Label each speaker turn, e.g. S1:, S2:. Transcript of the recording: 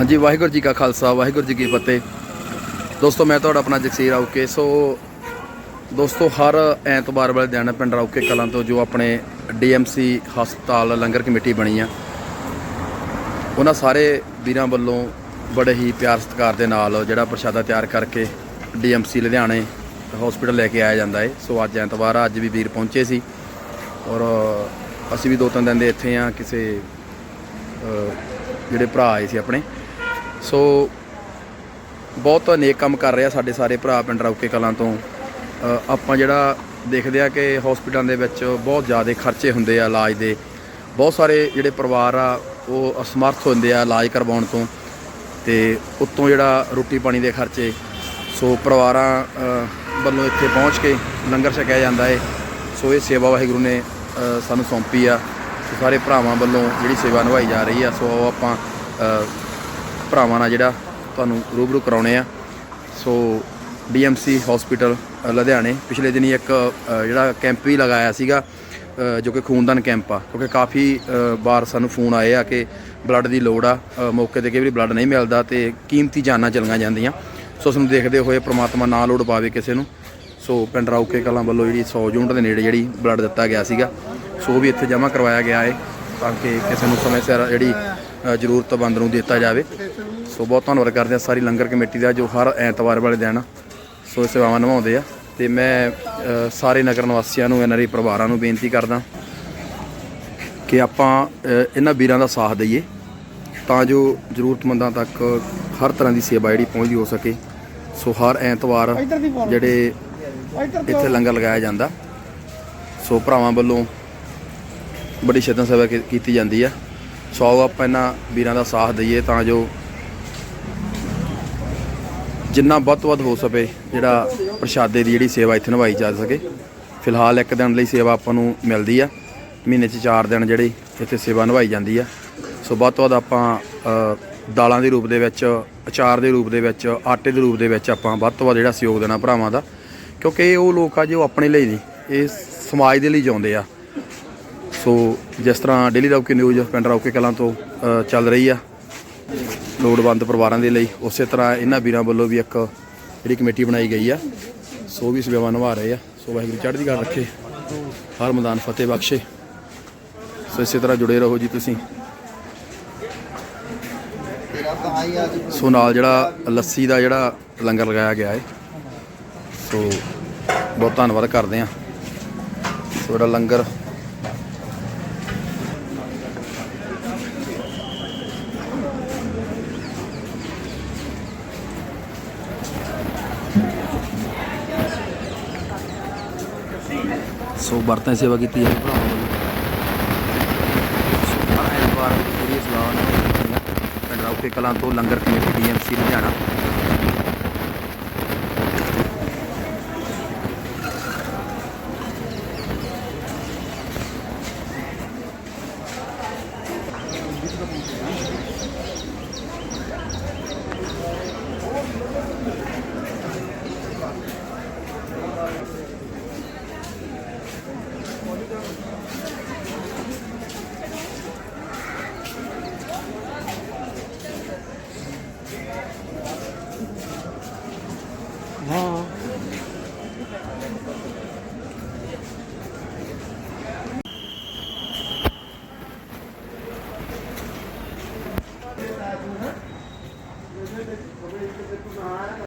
S1: ਹਾਂਜੀ, ਵਾਹਿਗੁਰੂ ਜੀ ਕਾ ਖਾਲਸਾ, ਵਾਹਿਗੁਰੂ ਜੀ ਕੀ ਫਤਿਹ। ਦੋਸਤੋ, ਮੈਂ ਤੁਹਾਡਾ ਆਪਣਾ ਜਗਸੀਰ ਆਉਕੇ, ਸੋ ਦੋਸਤੋ, ਹਰ ਐਤਵਾਰ ਵਾਲੇ ਦਿਨ ਪਿੰਡ ਰੌਕੇ ਕਲਾਂ ਤੋਂ ਜੋ ਆਪਣੇ ਡੀਐਮਸੀ ਹਸਪਤਾਲ ਲੰਗਰ ਕਮੇਟੀ ਬਣੀ ਆ, ਉਹਨਾਂ ਸਾਰੇ ਵੀਰਾਂ ਵੱਲੋਂ ਬੜੇ ਹੀ ਪਿਆਰ ਸਤਿਕਾਰ ਦੇ ਨਾਲ ਜਿਹੜਾ ਪ੍ਰਸ਼ਾਦਾ ਤਿਆਰ ਕਰਕੇ ਡੀਐਮਸੀ ਲੁਧਿਆਣੇ ਹਸਪੀਟਲ ਲੈ ਕੇ ਆਇਆ ਜਾਂਦਾ ਏ। ਸੋ ਅੱਜ ਐਤਵਾਰ ਆ, ਅੱਜ ਵੀ ਵੀਰ ਪਹੁੰਚੇ ਸੀ ਔਰ ਅਸੀਂ ਵੀ ਦੋ ਤਿੰਨ ਦਿਨ ਦੇ ਇੱਥੇ ਆ, ਕਿਸੇ ਜਿਹੜੇ ਭਰਾ ਆਏ ਸੀ ਆਪਣੇ। ਸੋ ਬਹੁਤ ਅਨੇਕ ਕੰਮ ਕਰ ਰਿਹਾ ਸਾਡੇ ਸਾਰੇ ਭਰਾ ਪਿੰਡ ਰੌਕੇ ਕਲਾਂ ਤੋਂ। ਆਪਾਂ ਜਿਹੜਾ ਦੇਖਦੇ ਆ ਕਿ ਹਸਪੀਟਲਾਂ ਦੇ ਵਿੱਚ ਬਹੁਤ ਜ਼ਿਆਦਾ ਖਰਚੇ ਹੁੰਦੇ ਆ ਇਲਾਜ ਦੇ। ਬਹੁਤ ਸਾਰੇ ਜਿਹੜੇ ਪਰਿਵਾਰ ਆ, ਉਹ ਅਸਮਰਥ ਹੁੰਦੇ ਆ ਇਲਾਜ ਕਰਵਾਉਣ ਤੋਂ ਤੇ ਉੱਤੋਂ ਜਿਹੜਾ ਰੋਟੀ ਪਾਣੀ ਦੇ ਖਰਚੇ। ਸੋ ਪਰਿਵਾਰਾਂ ਵੱਲੋਂ ਇੱਥੇ ਪਹੁੰਚ ਕੇ ਲੰਗਰ ਛਕਿਆ ਜਾਂਦਾ ਏ। ਸੋ ਇਹ ਸੇਵਾ ਵਾਹਿਗੁਰੂ ਨੇ ਸਾਨੂੰ ਸੌਂਪੀ ਆ। ਸਾਰੇ ਭਰਾਵਾਂ ਵੱਲੋਂ ਜਿਹੜੀ ਸੇਵਾ ਨਿਭਾਈ ਜਾ ਰਹੀ ਆ, ਸੋ ਆਓ ਆਪਾਂ ਭਰਾਵਾਂ ਨਾਲ ਜਿਹੜਾ ਤੁਹਾਨੂੰ ਰੂਬਰੂ ਕਰਾਉਣੇ ਆ। ਸੋ ਡੀਐਮਸੀ ਹਸਪੀਟਲ ਲੁਧਿਆਣੇ, ਪਿਛਲੇ ਦਿਨੀ ਇੱਕ ਜਿਹੜਾ ਕੈਂਪ ਵੀ ਲਗਾਇਆ ਸੀਗਾ ਜੋ ਕਿ ਖੂਨਦਾਨ ਕੈਂਪ ਆ। ਕਿਉਂਕਿ ਕਾਫੀ ਵਾਰ ਸਾਨੂੰ ਫੋਨ ਆਏ ਆ ਕਿ ਬਲੱਡ ਦੀ ਲੋੜ ਆ। ਮੌਕੇ ਤੇ ਕਈ ਵਾਰੀ ਬਲੱਡ ਨਹੀਂ ਮਿਲਦਾ ਤੇ ਕੀਮਤੀ ਜਾਨਾਂ ਚਲੀਆਂ ਜਾਂਦੀਆਂ। ਸੋ, ਉਸ ਨੂੰ ਦੇਖਦੇ ਹੋਏ ਪ੍ਰਮਾਤਮਾ ਨਾ ਲੋੜ ਪਾਵੇ ਕਿਸੇ ਨੂੰ। ਸੋ, ਪਿੰਡ ਰੌਕੇ ਕਲਾਂ ਵੱਲੋਂ ਜਿਹੜੀ 100 ਯੂਨਿਟ ਦੇ ਨੇੜੇ ਜਿਹੜੀ ਬਲੱਡ ਦਿੱਤਾ ਗਿਆ ਸੀਗਾ। ਸੋ, ਉਹ ਵੀ ਇੱਥੇ ਜਮ੍ਹਾਂ ਕਰਵਾਇਆ ਗਿਆ ਹੈ ਤਾਂ ਕਿ ਕਿਸੇ ਨੂੰ ਸਮੇਂ ਸਿਰ ਜਿਹੜੀ ਜ਼ਰੂਰਤਮੰਦ ਨੂੰ ਦਿੱਤਾ ਜਾਵੇ। ਸੋ ਬਹੁਤ ਧੰਨਵਾਦ ਕਰਦੇ ਹਾਂ ਸਾਰੀ ਲੰਗਰ ਕਮੇਟੀ ਦਾ ਜੋ ਹਰ ਐਤਵਾਰ ਵਾਲੇ ਦਿਨ ਸੋ ਸੇਵਾਵਾਂ ਨਿਭਾਉਂਦੇ ਆ। ਤੇ ਮੈਂ ਸਾਰੇ ਨਗਰ ਨਿਵਾਸੀਆਂ ਨੂੰ ਐਨਆਰਆਈ ਪਰਿਵਾਰਾਂ ਨੂੰ ਬੇਨਤੀ ਕਰਦਾ ਕਿ ਆਪਾਂ ਇਹਨਾਂ ਵੀਰਾਂ ਦਾ ਸਾਥ ਦਈਏ ਤਾਂ ਜੋ ਜ਼ਰੂਰਤਮੰਦਾਂ ਤੱਕ ਹਰ ਤਰ੍ਹਾਂ ਦੀ ਸੇਵਾ ਜਿਹੜੀ ਪਹੁੰਚਦੀ ਹੋ ਸਕੇ। ਸੋ ਹਰ ਐਤਵਾਰ ਜਿਹੜੇ ਇੱਥੇ ਲੰਗਰ ਲਗਾਇਆ ਜਾਂਦਾ। ਸੋ ਭਰਾਵਾਂ ਵੱਲੋਂ ਬੜੀ ਸ਼ਿੱਦਤ ਸੇਵਾ ਕੀ- ਕੀਤੀ ਜਾਂਦੀ ਆ। ਸੋ ਆਪਾਂ ਇਹਨਾਂ ਵੀਰਾਂ ਦਾ ਸਾਥ ਦਈਏ ਤਾਂ ਜੋ ਜਿੰਨਾ ਵੱਧ ਤੋਂ ਵੱਧ ਹੋ ਸਕੇ ਜਿਹੜਾ ਪ੍ਰਸ਼ਾਦੇ ਦੀ ਜਿਹੜੀ ਸੇਵਾ ਇੱਥੇ ਨਿਭਾਈ ਜਾ ਸਕੇ। ਫਿਲਹਾਲ ਇੱਕ ਦਿਨ ਲਈ ਸੇਵਾ ਆਪਾਂ ਨੂੰ ਮਿਲਦੀ ਆ। ਮਹੀਨੇ 'ਚ 4 ਦਿਨ ਜਿਹੜੀ ਇੱਥੇ ਸੇਵਾ ਨਿਭਾਈ ਜਾਂਦੀ ਆ। ਸੋ ਵੱਧ ਤੋਂ ਵੱਧ ਆਪਾਂ ਦਾਲਾਂ ਦੇ ਰੂਪ ਦੇ ਵਿੱਚ, ਅਚਾਰ ਦੇ ਰੂਪ ਦੇ ਵਿੱਚ, ਆਟੇ ਦੇ ਰੂਪ ਦੇ ਵਿੱਚ ਆਪਾਂ ਵੱਧ ਤੋਂ ਵੱਧ ਜਿਹੜਾ ਸਹਿਯੋਗ ਦੇਣਾ ਭਰਾਵਾਂ ਦਾ। ਕਿਉਂਕਿ ਇਹ ਉਹ ਲੋਕ ਆ ਜੋ ਆਪਣੇ ਲਈ ਨਹੀਂ, ਇਹ ਸਮਾਜ ਦੇ ਲਈ ਜਿਉਂਦੇ ਆ। ਸੋ ਜਿਸ ਤਰ੍ਹਾਂ ਡੇਲੀ ਰੌਕੇ ਨਿਊਜ਼ ਪਿੰਡ ਰੌਕੇ ਕਲਾਂ ਤੋਂ ਚੱਲ ਰਹੀ ਆ ਲੋੜਵੰਦ ਪਰਿਵਾਰਾਂ ਦੇ ਲਈ। ਉਸੇ ਤਰ੍ਹਾਂ ਇਹਨਾਂ ਵੀਰਾਂ ਵੱਲੋਂ ਵੀ ਇੱਕ ਜਿਹੜੀ ਕਮੇਟੀ ਬਣਾਈ ਗਈ ਆ। ਸੋ ਵੀ ਸੇਵਾ ਨਿਭਾ ਰਹੇ ਆ। ਸੋ ਵਾਹਿਗੁਰੂ ਚੜ੍ਹਦੀ ਗੱਲ ਰੱਖੇ, ਹਰ ਮੈਦਾਨ ਫਤਿਹ ਬਖਸ਼ੇ। ਸੋ ਇਸੇ ਤਰ੍ਹਾਂ ਜੁੜੇ ਰਹੋ ਜੀ ਤੁਸੀਂ। ਸੋ ਨਾਲ ਜਿਹੜਾ ਲੱਸੀ ਦਾ ਜਿਹੜਾ ਲੰਗਰ ਲਗਾਇਆ ਗਿਆ ਹੈ ਸੋ ਬਹੁਤ ਧੰਨਵਾਦ ਕਰਦੇ ਆ। ਸੋ ਜਿਹੜਾ ਲੰਗਰ ਸੋ ਵਰਤਾਂ ਦੀ ਸੇਵਾ ਕੀਤੀ ਹੈ ਭਰਾਵਾਂ ਵੱਲੋਂ। ਸੋ ਹਰ ਐਤਵਾਰ ਦੀ ਪੂਰੀ ਸਲਾਹ ਨਾਲ ਪਿੰਡ ਰੌਕੇ ਕਲਾਂ ਤੋਂ ਲੰਗਰ ਕਮੇਟੀ ਡੀਐਮਸੀ ਲੁਧਿਆਣਾ